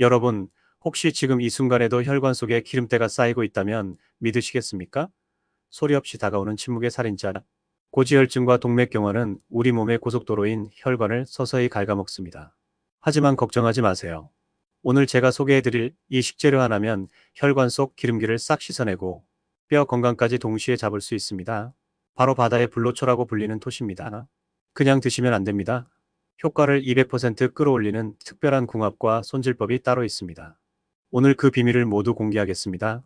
여러분, 혹시 지금 이 순간에도 혈관 속에 기름때가 쌓이고 있다면 믿으시겠습니까? 소리 없이 다가오는 침묵의 살인자. 고지혈증과 동맥경화는 우리 몸의 고속도로인 혈관을 서서히 갉아먹습니다. 하지만 걱정하지 마세요. 오늘 제가 소개해드릴 이 식재료 하나면 혈관 속 기름기를 싹 씻어내고 뼈 건강까지 동시에 잡을 수 있습니다. 바로 바다의 불로초라고 불리는 톳입니다. 그냥 드시면 안 됩니다. 효과를 200% 끌어올리는 특별한 궁합과 손질법이 따로 있습니다. 오늘 그 비밀을 모두 공개하겠습니다.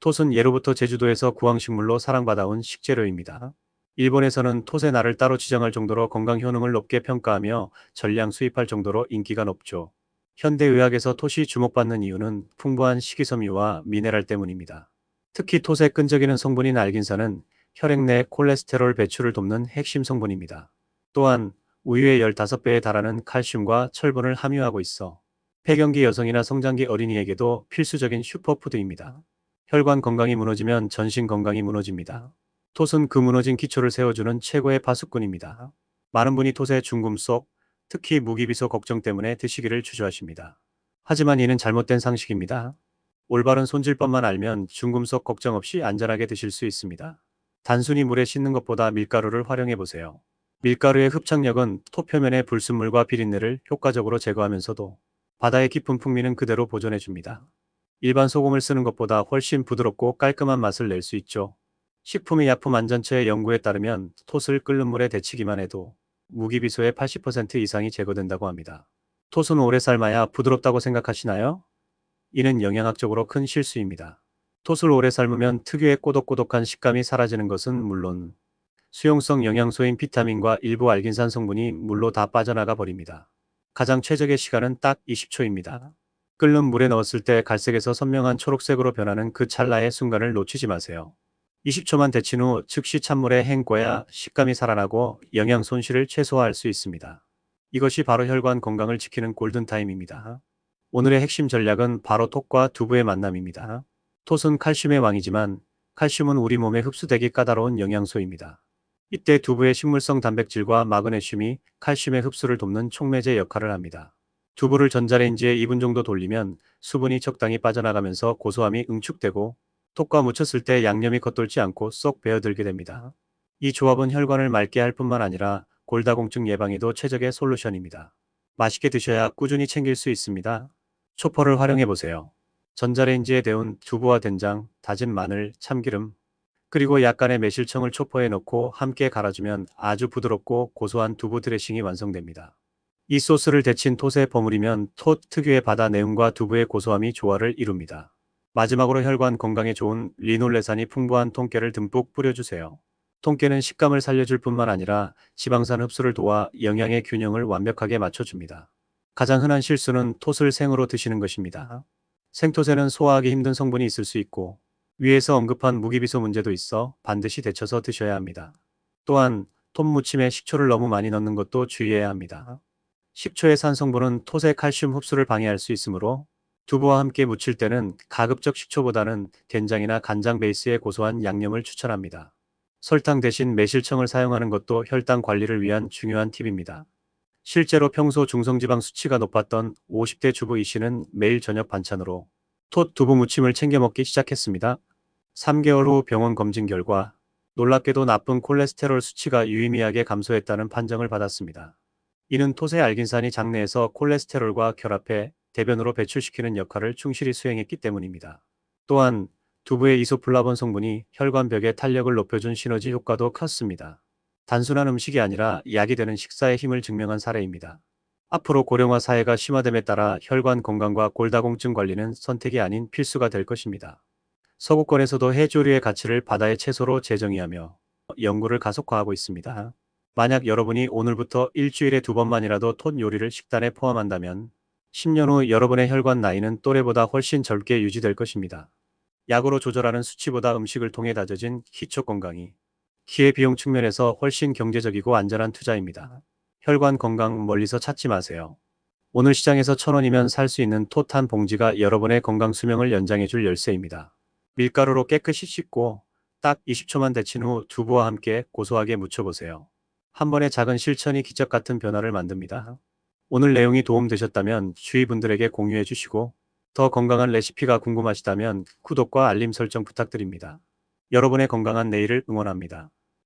톳은 예로부터 제주도에서 구황식물로 사랑받아온 식재료입니다. 일본에서는 톳의 날을 따로 지정할 정도로 건강 효능을 높게 평가하며 전량 수입할 정도로 인기가 높죠. 현대의학에서 톳이 주목받는 이유는 풍부한 식이섬유와 미네랄 때문입니다. 특히 톳의 끈적이는 성분인 알긴산은 혈액 내 콜레스테롤 배출을 돕는 핵심 성분입니다. 또한 우유의 15배에 달하는 칼슘과 철분을 함유하고 있어 폐경기 여성이나 성장기 어린이에게도 필수적인 슈퍼푸드입니다. 혈관 건강이 무너지면 전신 건강이 무너집니다. 톳은 그 무너진 기초를 세워주는 최고의 파수꾼입니다. 많은 분이 톳의 중금속, 특히 무기비소 걱정 때문에 드시기를 주저하십니다. 하지만 이는 잘못된 상식입니다. 올바른 손질법만 알면 중금속 걱정 없이 안전하게 드실 수 있습니다. 단순히 물에 씻는 것보다 밀가루를 활용해 보세요. 밀가루의 흡착력은 톳 표면의 불순물과 비린내를 효과적으로 제거하면서도 바다의 깊은 풍미는 그대로 보존해 줍니다. 일반 소금을 쓰는 것보다 훨씬 부드럽고 깔끔한 맛을 낼 수 있죠. 식품의 약품 안전처의 연구에 따르면 톳을 끓는 물에 데치기만 해도 무기비소의 80% 이상이 제거된다고 합니다. 톳은 오래 삶아야 부드럽다고 생각하시나요? 이는 영양학적으로 큰 실수입니다. 톳을 오래 삶으면 특유의 꼬독꼬독한 식감이 사라지는 것은 물론 수용성 영양소인 비타민과 일부 알긴산 성분이 물로 다 빠져나가 버립니다. 가장 최적의 시간은 딱 20초입니다. 끓는 물에 넣었을 때 갈색에서 선명한 초록색으로 변하는 그 찰나의 순간을 놓치지 마세요. 20초만 데친 후 즉시 찬물에 헹궈야 식감이 살아나고 영양 손실을 최소화할 수 있습니다. 이것이 바로 혈관 건강을 지키는 골든타임입니다. 오늘의 핵심 전략은 바로 톡과 두부의 만남입니다. 톳은 칼슘의 왕이지만 칼슘은 우리 몸에 흡수되기 까다로운 영양소입니다. 이때 두부의 식물성 단백질과 마그네슘이 칼슘의 흡수를 돕는 촉매제 역할을 합니다. 두부를 전자레인지에 2분 정도 돌리면 수분이 적당히 빠져나가면서 고소함이 응축되고 톡과 묻혔을 때 양념이 겉돌지 않고 쏙 배어들게 됩니다. 이 조합은 혈관을 맑게 할 뿐만 아니라 골다공증 예방에도 최적의 솔루션입니다. 맛있게 드셔야 꾸준히 챙길 수 있습니다. 초퍼를 활용해 보세요. 전자레인지에 데운 두부와 된장, 다진 마늘, 참기름, 그리고 약간의 매실청을 초포에 넣고 함께 갈아주면 아주 부드럽고 고소한 두부 드레싱이 완성됩니다. 이 소스를 데친 톳에 버무리면 톳 특유의 바다 내음과 두부의 고소함이 조화를 이룹니다. 마지막으로 혈관 건강에 좋은 리놀레산이 풍부한 통깨를 듬뿍 뿌려주세요. 통깨는 식감을 살려줄 뿐만 아니라 지방산 흡수를 도와 영양의 균형을 완벽하게 맞춰줍니다. 가장 흔한 실수는 톳을 생으로 드시는 것입니다. 생토새는 소화하기 힘든 성분이 있을 수 있고 위에서 언급한 무기비소 문제도 있어 반드시 데쳐서 드셔야 합니다. 또한 톳 무침에 식초를 너무 많이 넣는 것도 주의해야 합니다. 식초의 산성분은 톳의 칼슘 흡수를 방해할 수 있으므로 두부와 함께 무칠 때는 가급적 식초보다는 된장이나 간장 베이스의 고소한 양념을 추천합니다. 설탕 대신 매실청을 사용하는 것도 혈당 관리를 위한 중요한 팁입니다. 실제로 평소 중성지방 수치가 높았던 50대 주부 이 씨는 매일 저녁 반찬으로 톳 두부 무침을 챙겨 먹기 시작했습니다. 3개월 후 병원 검진 결과 놀랍게도 나쁜 콜레스테롤 수치가 유의미하게 감소했다는 판정을 받았습니다. 이는 톳의 알긴산이 장내에서 콜레스테롤과 결합해 대변으로 배출시키는 역할을 충실히 수행했기 때문입니다. 또한 두부의 이소플라본 성분이 혈관벽의 탄력을 높여준 시너지 효과도 컸습니다. 단순한 음식이 아니라 약이 되는 식사의 힘을 증명한 사례입니다. 앞으로 고령화 사회가 심화됨에 따라 혈관 건강과 골다공증 관리는 선택이 아닌 필수가 될 것입니다. 서구권에서도 해조류의 가치를 바다의 채소로 재정의하며 연구를 가속화하고 있습니다. 만약 여러분이 오늘부터 일주일에 두 번만이라도 톳 요리를 식단에 포함한다면 10년 후 여러분의 혈관 나이는 또래보다 훨씬 젊게 유지될 것입니다. 약으로 조절하는 수치보다 음식을 통해 다져진 기초 건강이 기회비용 측면에서 훨씬 경제적이고 안전한 투자입니다. 혈관 건강 멀리서 찾지 마세요. 오늘 시장에서 천원이면 살 수 있는 톳 한 봉지가 여러분의 건강 수명을 연장해 줄 열쇠입니다. 밀가루로 깨끗이 씻고 딱 20초만 데친 후 두부와 함께 고소하게 무쳐보세요. 한 번의 작은 실천이 기적 같은 변화를 만듭니다. 오늘 내용이 도움되셨다면 주위 분들에게 공유해 주시고 더 건강한 레시피가 궁금하시다면 구독과 알림 설정 부탁드립니다. 여러분의 건강한 내일을 응원합니다.